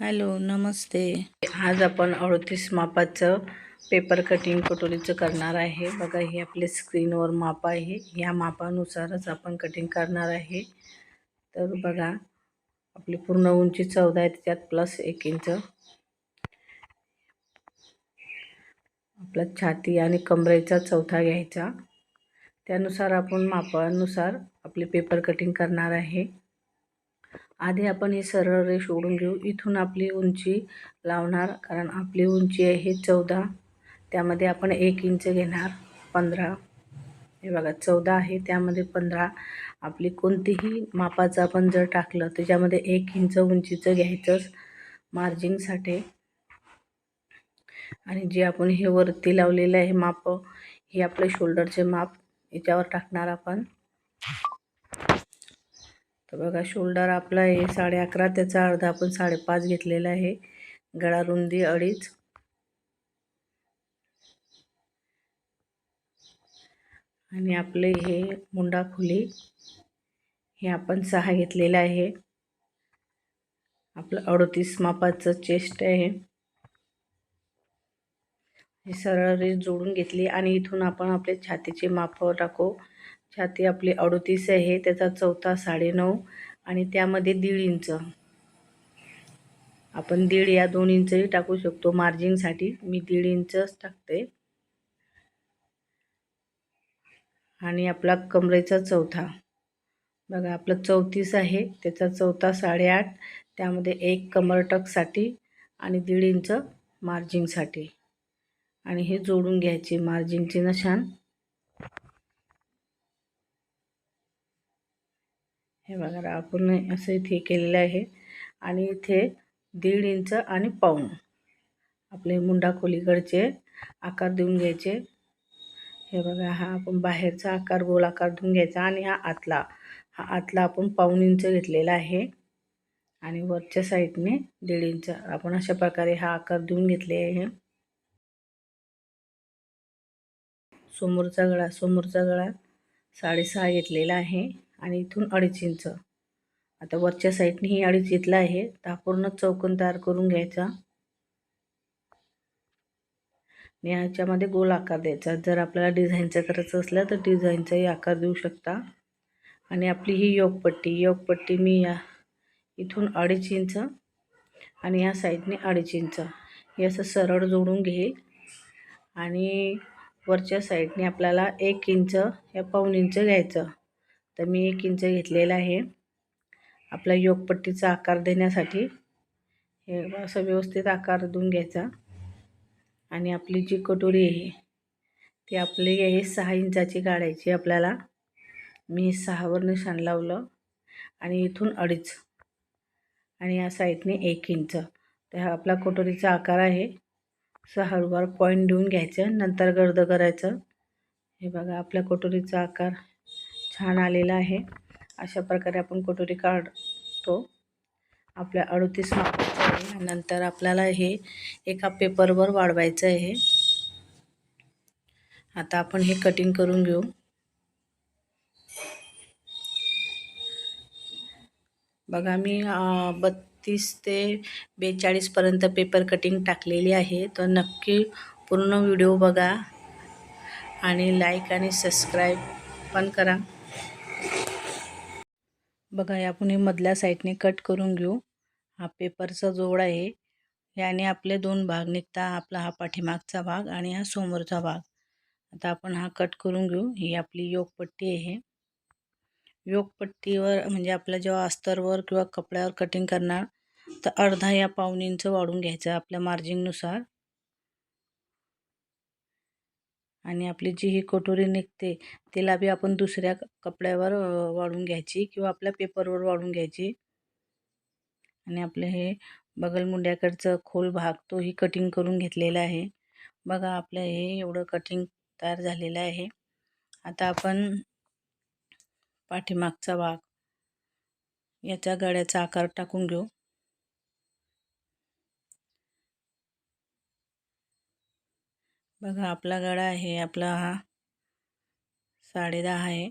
Hello नमस्ते. आज आपण अडतीस मापाचं पेपर कटिंग कटोरीचं करणार आहे. बघा हे आपले स्क्रीनवर माप आहे. ह्या मापानुसारच आपण कटिंग करणार आहे. तर बघा आपली पूर्ण उंची चौदा आहे. त्याच्यात प्लस एक इंच आपला छाती आणि कमरेचा चौथा घ्यायचा. त्यानुसार आपण मापानुसार आपली पेपर कटिंग करणार आहे. आधी आपण हे सरळ रेष ओढून घेऊ. इथून आपली उंची लावणार कारण आपली उंची आहे चौदा. त्यामध्ये आपण एक इंच घेणार पंधरा. हे बघा चौदा आहे. त्यामध्ये पंधरा. आपली कोणतीही मापाचं आपण जर टाकलं त्याच्यामध्ये एक इंच उंचीचं घ्यायचंच. मार्जिंगसाठी आणि जे आपण हे वरती लावलेलं आहे माप हे आपले शोल्डरचे माप याच्यावर टाकणार आपण. तर बघा शोल्डर आपला आहे साडे अकरा त्याचा अर्धा आपण साडेपाच घेतलेला आहे. गळा रुंदी अडीच. आणि आपले हे मुंडा खुली हे आपण सहा घेतलेलं आहे. आपलं अडतीस मापाचं चेस्ट आहे. हे सरळ रेस जोडून घेतली आणि इथून आपण आपले छातीचे माप टाकू. छाती आपली अडतीस आहे त्याचा चौथा साडेनऊ आणि त्यामध्ये दीड इंच. आपण दीड या दोन इंचही टाकू शकतो. मार्जिंगसाठी मी दीड इंचच टाकते. आणि आपला कमरेचा चौथा. बघा आपलं चौतीस आहे त्याचा चौथा साडेआठ त्यामध्ये एक कमर टकसाठी आणि दीड इंच मार्जिंगसाठी आणि हे जोडून घ्यायचे. मार्जिंगचे नशान हे बघा आपण असं इथे केलेलं आहे. आणि इथे दीड इंच आणि पाऊण आपले मुंडा खोलीकडचे आकार देऊन घ्यायचे. हे बघा हा आपण बाहेरचा आकार गोल आकार देऊन घ्यायचा आणि हा आतला. हा आतला आपण पाऊण इंच घेतलेला आहे. आणि वरच्या साईडने दीड इंच आपण अशा प्रकारे हा आकार देऊन घेतले आहे. समोरचा गळा समोरचा गळा साडेसहा घेतलेला आहे. आणि इथून अडीच इंच. आता वरच्या साईडने ही अडीच घेतला आहे. तर पूर्ण चौकन तयार करून घ्यायचा. आणि ह्याच्यामध्ये गोल आकार द्यायचा. जर आपल्याला डिझाईनचं करायचं असलं तर डिझाईनचाही आकार देऊ शकता. आणि आपली ही योगपट्टी. योगपट्टी मी या इथून अडीच इंच आणि या साईडने अडीच इंच. हे असं सरळ जोडून घेईल. आणि वरच्या साईडने आपल्याला एक इंच या पाऊन इंच घ्यायचं. तर मी एक इंच घेतलेला आहे. आपला योगपट्टीचा आकार देण्यासाठी हे असं व्यवस्थित आकार देऊन घ्यायचा. आणि आपली जी कटोरी आहे ती आपली आहे सहा इंचाची काढायची आपल्याला. मी सहावर निशाण लावलं आणि इथून अडीच. आणि या साईडने एक इंच. तर हा आपला कटोरीचा आकार आहे. सहा पॉईंट देऊन घ्यायचं. नंतर गर्द करायचं. हे बघा आपल्या कटोरीचा आकार छान आलेला आहे. अशा प्रकारे आपण कटोरी काढतो. आपल्या अडतीस मापाचं आहे. नंतर आपल्याला हे एका पेपरवर वाढवायचं आहे. आता आपण हे कटिंग करून घेऊ. बघा मी बत्तीस ते बेचाळीसपर्यंत पेपर कटिंग टाकलेली आहे. तर नक्की पूर्ण व्हिडिओ बघा आणि लाईक आणि सबस्क्राईब पण करा. बघा आपण हे मधल्या साईडने कट करून घेऊ. हा पेपरचा जोड आहे. याने आपले दोन भाग निघता आपला हा पाठीमागचा भाग आणि हा समोरचा भाग. आता आपण हा कट करून घेऊ. ही आपली योगपट्टी आहे. योगपट्टीवर म्हणजे आपल्या जेव्हा अस्तरवर किंवा कपड्यावर कटिंग करणार तर अर्धा या पाऊन इंच वाढून घ्यायचं आपल्या मार्जिंगनुसार आणि आपली जी ही कटोरी निघते तिला बी आपण दुसऱ्या कपड्यावर वाढून घ्यायची किंवा आपल्या पेपरवर वाढून घ्यायची. आणि आपलं हे बगलमुंड्याकडचं खोल भाग तोही कटिंग करून घेतलेला आहे. बघा आपलं हे एवढं कटिंग तयार झालेलं आहे. आता आपण पाठीमागचा भाग याच्या गळ्याचा आकार टाकून घेऊ. बघा आपला गळा आहे आपला हा साडे दहा आहे.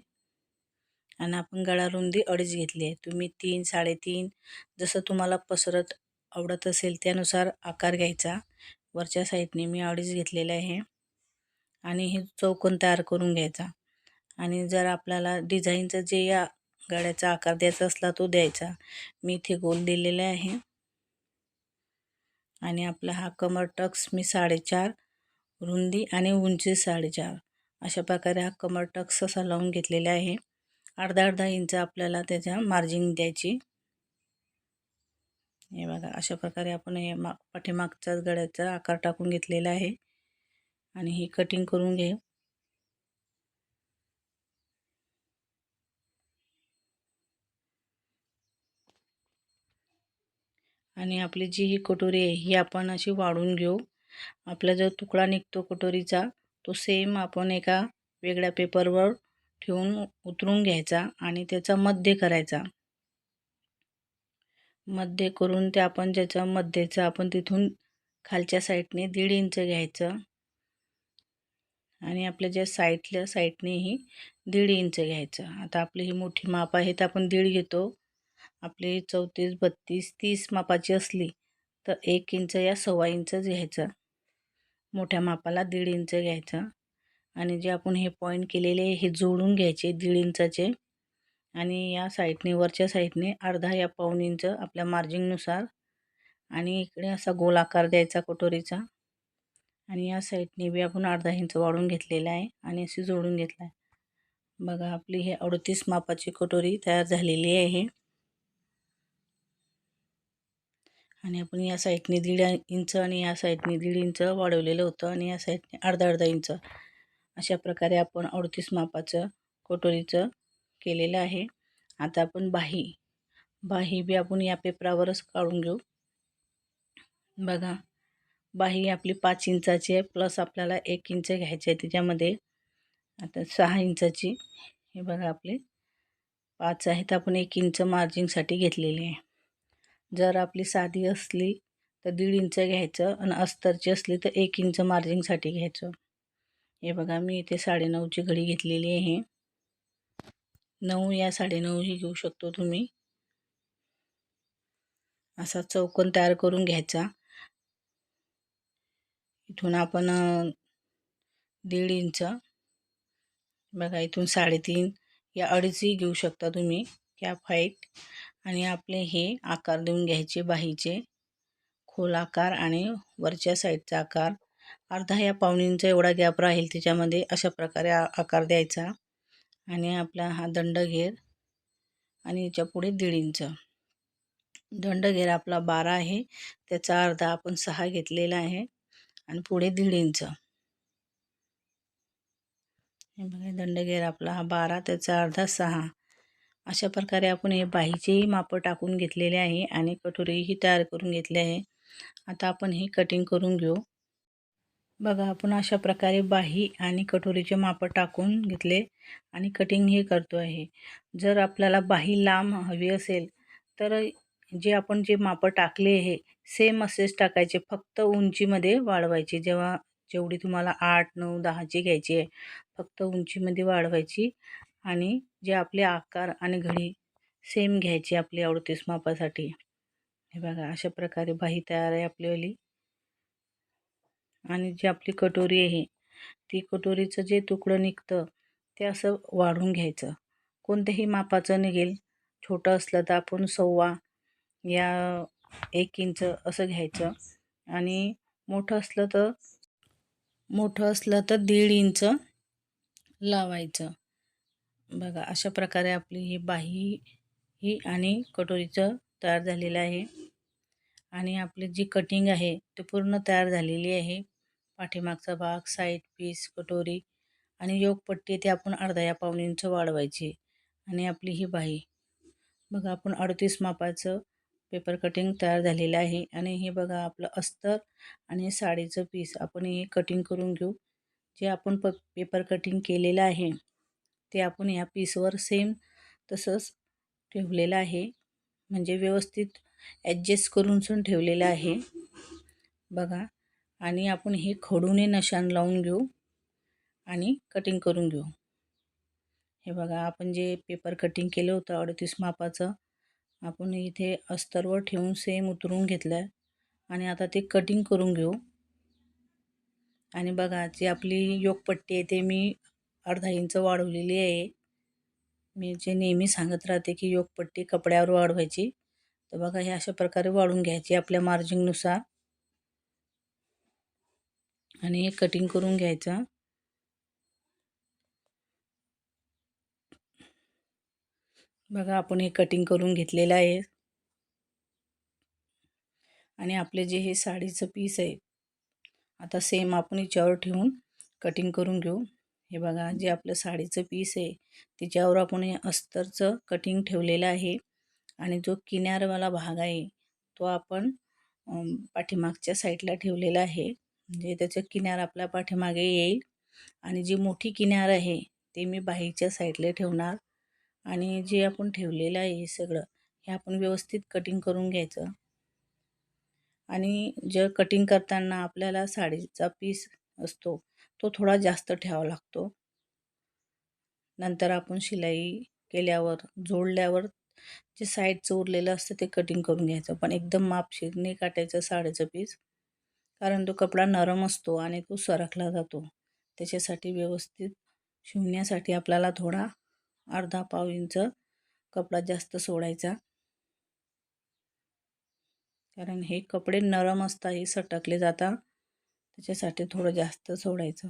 आणि आपण गळा रुंदी अडीच घेतली आहे. तुम्ही तीन साडेतीन जसं तुम्हाला पसरत आवडत असेल त्यानुसार आकार घ्यायचा. वरच्या साईडने मी अडीच घेतलेलं आहे. आणि हे चौकोन तयार करून घ्यायचा. आणि जर आपल्याला डिझाईनचं जे या गाड्याचा आकार द्यायचा असला तो द्यायचा. मी इथे गोल दिलेला आहे. आणि आपला हा कमर टक्स मी साडेचार रुंदी आणि उंची साडेचार. अशा प्रकारे हा कमर टक्स असा लावून घेतलेला आहे. अर्धा अर्धा इंच आपल्याला त्याच्या मार्जिन द्यायची. हे बघा अशा प्रकारे आपण हे मा पाठीमागचाच गळ्याचा आकार टाकून घेतलेला आहे. आणि ही कटिंग करून घे. आणि आपली जी ही कटोरी आहे ही आपण अशी वाढून घेऊ. आपला जो तुकडा निघतो कटोरीचा तो सेम आपण एका वेगळ्या पेपरवर ठेवून उतरून घ्यायचा आणि त्याचा मध्य करायचा. मध्य करून ते आपण ज्याच्या मध्येचं आपण तिथून खालच्या साईडने दीड इंच घ्यायचं. आणि आपल्या ज्या साईडल्या साईडनेही दीड इंच घ्यायचं. आता आपली ही मोठी माप आहे तर आपण दीड घेतो. आपली चौतीस बत्तीस तीस मापाची असली तर एक इंच या सव्वा इंचच घ्यायचं. मोठ्या मापाला दीड इंच घ्यायचं. आणि जे आपण हे पॉईंट केलेले हे जोडून घ्यायचे दीड इंचाचे. आणि या साईडने वरच्या साईडने अर्धा या पाऊन इंच आपल्या मार्जिंगनुसार आणि इकडे असा गोल आकार द्यायचा कटोरीचा आणि या साईडने बी आपण अर्धा इंच वाढून घेतलेला आहे आणि अशी जोडून घेतला आहे. बघा आपली हे अडतीस मापाची कटोरी तयार झालेली आहे. आणि आपण या साईडने दीड इंच आणि या साईडने दीड इंच वाढवलेलं होतं आणि या साईडने अर्धा अर्धा इंच. अशा प्रकारे आपण अडतीस मापाचं कटोरीचं केलेलं आहे. आता आपण बाही बाही बी आपण या पेपरावरच काढून घेऊ. बघा बाही आपली पाच इंचाची आहे प्लस आपल्याला एक इंच घ्यायची आहे त्याच्यामध्ये. आता सहा इंचाची हे बघा आपले पाच आहे तर आपण एक इंच मार्जिंगसाठी घेतलेली आहे. जर आपली साधी असली तर दीड इंच घ्यायचं आणि अस्तरची असली तर एक इंच मार्जिंगसाठी घ्यायचं. हे बघा मी इथे साडेनऊची घडी घेतलेली आहे. नऊ या साडेनऊही घेऊ शकतो तुम्ही. असा चौकोन तयार करून घ्यायचा. इथून आपण दीड इंच बघा इथून साडेतीन या अडीचही घेऊ शकता तुम्ही कॅप हाईट. आणि आपले हे आकार देऊन घ्यायचे बाहीचे. खोल आकार आणि वरच्या साईडचा आकार. अर्धा या पावणींचा एवढा गॅप राहील त्याच्यामध्ये अशा प्रकारे आकार द्यायचा. आणि आपला हा दंडघेर आणि याच्यापुढे दीड इंच. दंडघेर आपला बारा आहे. त्याचा अर्धा आपण सहा घेतलेला आहे. आणि पुढे दीड इंच. हे बघा दंडघेर आपला हा बारा त्याचा अर्धा सहा. अशा प्रकारे आपण हे बाहीचेही मापं टाकून घेतलेले आहे आणि कटोरीही तयार करून घेतले आहे. आता आपण हे कटिंग करून घेऊ. बघा आपण अशा प्रकारे बाही आणि कटोरीचे मापं टाकून घेतले आणि कटिंग हे करतो आहे. जर आपल्याला बाही लांब हवी असेल तर जे आपण जे मापं टाकले आहे सेम असेच टाकायचे फक्त उंचीमध्ये वाढवायचे. जेव्हा जेवढी तुम्हाला आठ नऊ दहाची घ्यायची आहे फक्त उंचीमध्ये वाढवायची. आणि जे आपले आकार आणि घडी सेम घ्यायची आपली अडतीस मापासाठी. हे बघा अशा प्रकारे बाही तयार आहे आपलीवाली आणि जी आपली कटोरी आहे ती कटोरीचं जे तुकडं निघतं ते असं वाढून घ्यायचं. कोणत्याही मापाचं निघेल छोटं असलं तर आपण सव्वा या एक इंच असं घ्यायचं. आणि मोठं असलं तर मोठं असलं तर दीड इंच लावायचं. बघा अशा प्रकारे आपली ही बाही ही आणि कटोरीचं तयार झालेलं आहे. आणि आपली जी कटिंग आहे ती पूर्ण तयार झालेली आहे. पाठीमागचा भाग साईड पीस कटोरी आणि योगपट्टी ते आपण अर्धा या पाऊण इंच वाढवायची. आणि आपली ही बाही. बघा आपण अडतीस मापाचं पेपर कटिंग तयार झालेलं आहे. आणि हे बघा आपलं अस्तर आणि साडीचं पीस आपण हे कटिंग करून घेऊ. जे आपण प पेपर कटिंग केलेलं आहे ते आपण या पीसवर सेम तसंच ठेवलेलं आहे. म्हणजे व्यवस्थित ॲडजस्ट करूनसून ठेवलेलं आहे. बघा. आणि आपण हे खडूने नशान लावून घेऊ आणि कटिंग करून घेऊ. हे बघा आपण जे पेपर कटिंग केलं होतं अडतीस मापाचं आपण इथे अस्तरवर ठेवून सेम उतरून घेतलं आहे आणि आता ते कटिंग करून घेऊ. आणि बघा जी आपली योगपट्टी आहे ते मी अर्धा इंच वाढवलेली आहे. मी जे नेहमी सांगत राहते की योगपट्टी कपड्यावर वाढवायची. तर बघा हे अशा प्रकारे वाढून घ्यायची आपल्या मार्जिंगनुसार आणि हे कटिंग करून घ्यायचं. बघा आपण हे कटिंग करून घेतलेलं आहे. आणि आपले जे हे साडीचं पीस आहे आता सेम आपण याच्यावर ठेवून कटिंग करून घेऊ. हे बघा जे आपलं साडीचं पीस आहे त्याच्यावर आपण हे अस्तरचं कटिंग ठेवलेलं आहे आणि जो किनारवाला भाग आहे तो आपण पाठीमागच्या साईडला ठेवलेला आहे. म्हणजे त्याचं किनार आपल्या पाठीमागे येईल आणि जी मोठी किनार आहे ते मी बाहीच्या साईडला ठेवणार आणि जे आपण ठेवलेलं आहे हे सगळं हे आपण व्यवस्थित कटिंग करून घ्यायचं. आणि जे कटिंग करताना आपल्याला साडीचा पीस असतो तो थोडा जास्त ठेवावा लागतो. नंतर आपण शिलाई केल्यावर जोडल्यावर जे साईडचं उरलेलं असतं ते कटिंग करून घ्यायचं. पण एकदम मापशीरने काटायचं साडीचं पीस कारण तो कपडा नरम असतो आणि तो सरकला जातो. त्याच्यासाठी व्यवस्थित शिवण्यासाठी आपल्याला थोडा अर्धा पाव इंच कपडा जास्त सोडायचा. कारण हे कपडे नरम असतात हे सटकले जातात त्याच्यासाठी थोडं जास्त सोडायचं.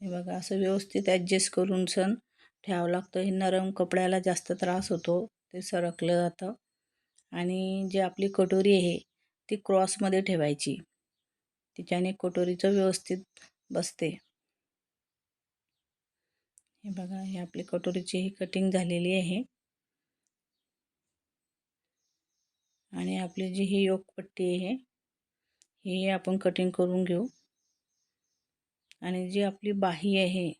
हे बघा असं व्यवस्थित ॲडजस्ट करून सण ठेवावं लागतं. हे नरम कपड्याला जास्त त्रास होतो ते सरकलं जातं. आणि जे आपली कटोरी आहे ती क्रॉसमध्ये ठेवायची. तिच्याने कटोरीचं व्यवस्थित बसते. हे बघा हे आपली कटोरीची ही कटिंग झालेली आहे. आणि आपली जी ही योगपट्टी आहे ही आपण कटिंग करून घेऊ. आणि जी आपली बाही आहे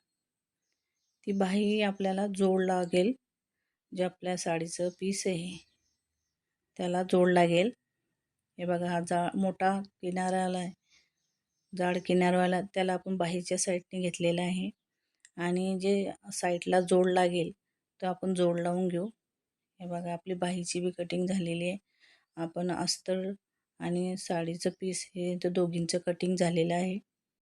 ती बाही आपल्याला जोड लागेल जे आपल्या साडीचं पीस आहे त्याला जोड लागेल. हे बघा हा जा मोठा किनाराला आहे जाड किनारवाला त्याला आपण बाहीच्या साईडने घेतलेला आहे. आणि जे साईडला जोड लागेल तो आपण जोड लावून घेऊ. हे बघा आपली बाहीची बी कटिंग झालेली आहे. आपण अस्तर आणि साडीचं पीस हे तर दोघींचं कटिंग झालेलं आहे.